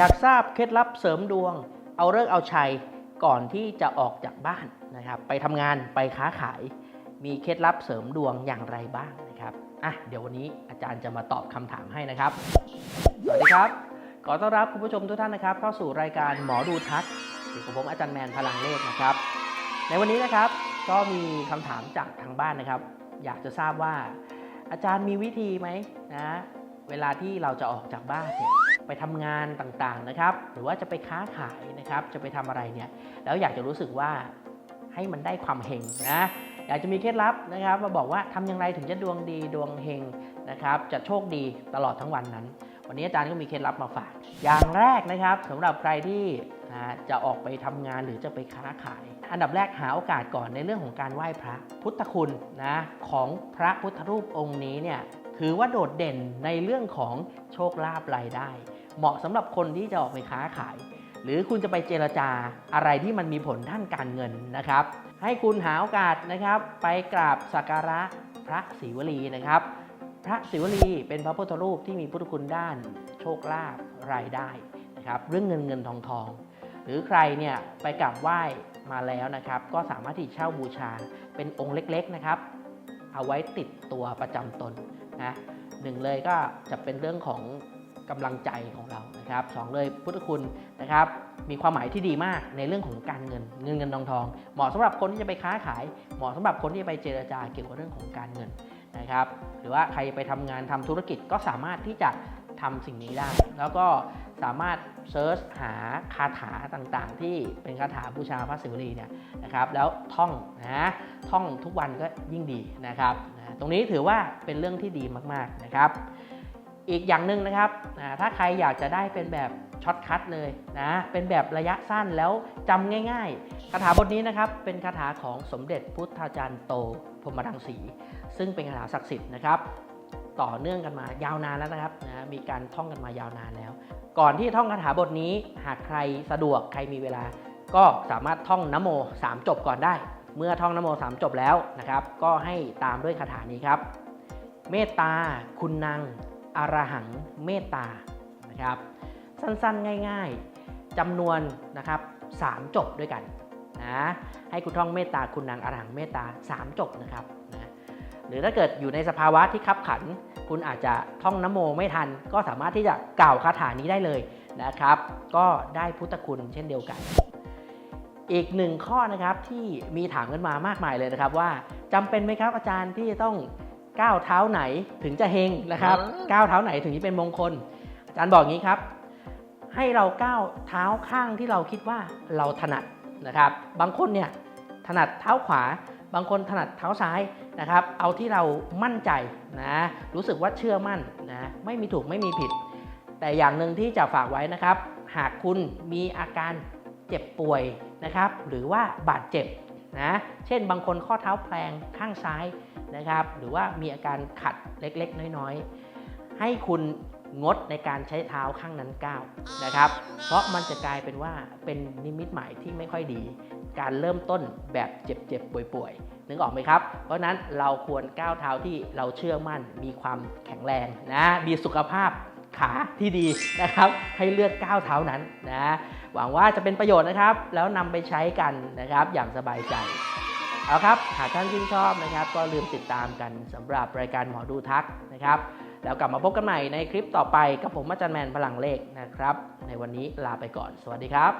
อยากทราบเคล็ดลับเสริมดวง เอาเลิกเอาชัยก่อนที่จะออกจากบ้านนะครับไปทำงานไปค้าขาย มีเคล็ดลับเสริมดวงอย่างไรบ้างนะครับอะเดี๋ยววันนี้อาจารย์จะมาตอบคำถามให้นะครับ สวัสดีครับ ขอต้อนรับคุณผู้ชมทุกท่านนะครับ เข้าสู่รายการหมอดูทักอยู่กับผมอาจารย์แมนพลังเลขนะครับ ในวันนี้นะครับก็มีคำถามจากทางบ้านนะครับ อยากจะทราบว่า อาจารย์มีวิธีไหมนะเวลาที่เราจะออกจากบ้านเนี่ย ไปทำงานต่างๆนะครับ หรือว่าจะไปค้าขายนะครับ จะไปทำอะไรเนี่ยแล้วอยากจะรู้สึกว่าให้มันได้ความเฮงนะอยากจะมีเคล็ดลับนะครับ มาบอกว่าทำอย่างไรถึงจะดวงดีดวงเฮงนะครับ จะโชคดีตลอดทั้งวันนั้น วันนี้อาจารย์ก็มีเคล็ดลับมาฝาก อย่างแรกนะครับสำหรับใครที่จะออกไปทำงานหรือจะไปค้าขาย อันดับแรกหาโอกาสก่อนในเรื่องของการไหว้พระพุทธคุณนะของพระพุทธรูปองค์นี้เนี่ย ถือว่าโดดเด่นในเรื่องของโชคลาภรายได้ เหมาะสำหรับคนที่จะออกไปค้าขาย หรือคุณจะไปเจรจาอะไรที่มันมีผลด้านการเงินนะครับ ให้คุณหาโอกาสนะครับ ไปกราบสักการะพระศรีวลีนะครับ พระศิวลีเป็นพระพุทธรูปที่มีพุทธคุณด้าน โชคลาภรายได้นะครับเรื่องเงินเงินทองทอง หรือใครเนี่ยไปกราบไหว้มาแล้วนะครับ ก็สามารถที่เช่าบูชาเป็นองค์เล็กๆนะครับ เอาไว้ติดตัวประจำตน นะหนึ่งเลยก็จะเป็นเรื่องของกำลังใจของเรานะครับสองเลยพุทธคุณนะครับ มีความหมายที่ดีมากในเรื่องของการเงินเงินเงินทองทอง เหมาะสำหรับคนที่จะไปค้าขาย เหมาะสำหรับคนที่จะไปเจรจาเกี่ยวกับเรื่องของการเงินนะครับ หรือว่าใครไปทำงานทำธุรกิจก็สามารถที่จะ ทำสิ่งนี้ได้ แล้วก็สามารถเซิร์ชหาคาถาต่างๆ ที่เป็นคาถาบูชาพระศิวลีเนี่ยนะครับแล้วท่องนะท่องทุกวันก็ยิ่งดีนะครับนะตรงนี้ถือว่าเป็นเรื่องที่ดีมากๆนะครับ อีกอย่างหนึ่งนะครับนะถ้าใครอยากจะได้เป็นแบบช็อตคัทเลยนะเป็นแบบระยะสั้นแล้วจำง่ายๆคาถาบทนี้นะครับเป็นคาถาของสมเด็จพุทธาจารย์โตพรมรังสี ซึ่งเป็นคาถาศักดิ์สิทธิ์นะครับ ต่อเนื่องกันมายาวนานแล้วนะครับนะมีการท่องกันมายาวนานแล้ว ก่อนที่ท่องคาถาบทนี้ หากใครสะดวกใครมีเวลา ก็สามารถท่องนโม 3 จบก่อนได้ เมื่อท่องนโม 3 จบแล้วนะครับ ก็ให้ตามด้วยคาถานี้ครับ เมตตา คุณนังอรหัง เมตตานะครับ สั้นๆง่ายๆจำนวนนะครับ3จบด้วยกันนะให้คุณท่องเมตตาคุณนางอรหังเมตตา 3 จบนะครับน หรือถ้าเกิดอยู่ในสภาวะที่คับขัน คุณอาจจะท่องนโมไม่ทัน ก็สามารถที่จะกล่าวคาถานี้ได้เลยนะครับ ก็ได้พุทธคุณเช่นเดียวกัน อีกหนึ่งข้อนะครับที่มีถามกันมามากมายเลยนะครับ ว่าจำเป็นไหมครับอาจารย์ที่จะต้องก้าวเท้าไหนถึงจะเฮงนะครับก้าวเท้าไหนถึงจะเป็นมงคล อาจารย์บอกงี้ครับให้เราก้าวเท้าข้างที่เราคิดว่าเราถนัดนะครับ บางคนเนี่ยถนัดเท้าขวา บางคนถนัดเท้าซ้าย นะครับ เอาที่เรามั่นใจนะ รู้สึกว่าเชื่อมั่นนะ ไม่มีถูกไม่มีผิด แต่อย่างหนึ่งที่จะฝากไว้นะครับ หากคุณมีอาการเจ็บป่วยนะครับ หรือว่าบาดเจ็บนะ เช่นบางคนข้อเท้าแพลงข้างซ้ายนะครับ หรือว่ามีอาการขัดเล็กๆ น้อยๆ ให้คุณงดในการใช้เท้าข้างนั้นก้าวนะครับ เพราะมันจะกลายเป็นว่าเป็นนิมิตหมายที่ไม่ค่อยดี การเริ่มต้นแบบเจ็บๆ ป่วยๆ นึกออกไหมครับ เพราะนั้นเราควรก้าวเท้าที่เราเชื่อมั่น มีความแข็งแรงนะมีสุขภาพขาที่ดีนะครับ ให้เลือกก้าวเท้านั้นนะหวังว่าจะเป็นประโยชน์นะครับ แล้วนำไปใช้กันนะครับอย่างสบายใจเอาครับ หากท่านชื่นชอบนะครับ ก็ลืมติดตามกันสำหรับรายการหมอดูทักนะครับ แล้วกลับมาพบกันใหม่ในคลิปต่อไปกับผมอาจารย์แมนพลังเลขนะครับ ในวันนี้ลาไปก่อน สวัสดีครับ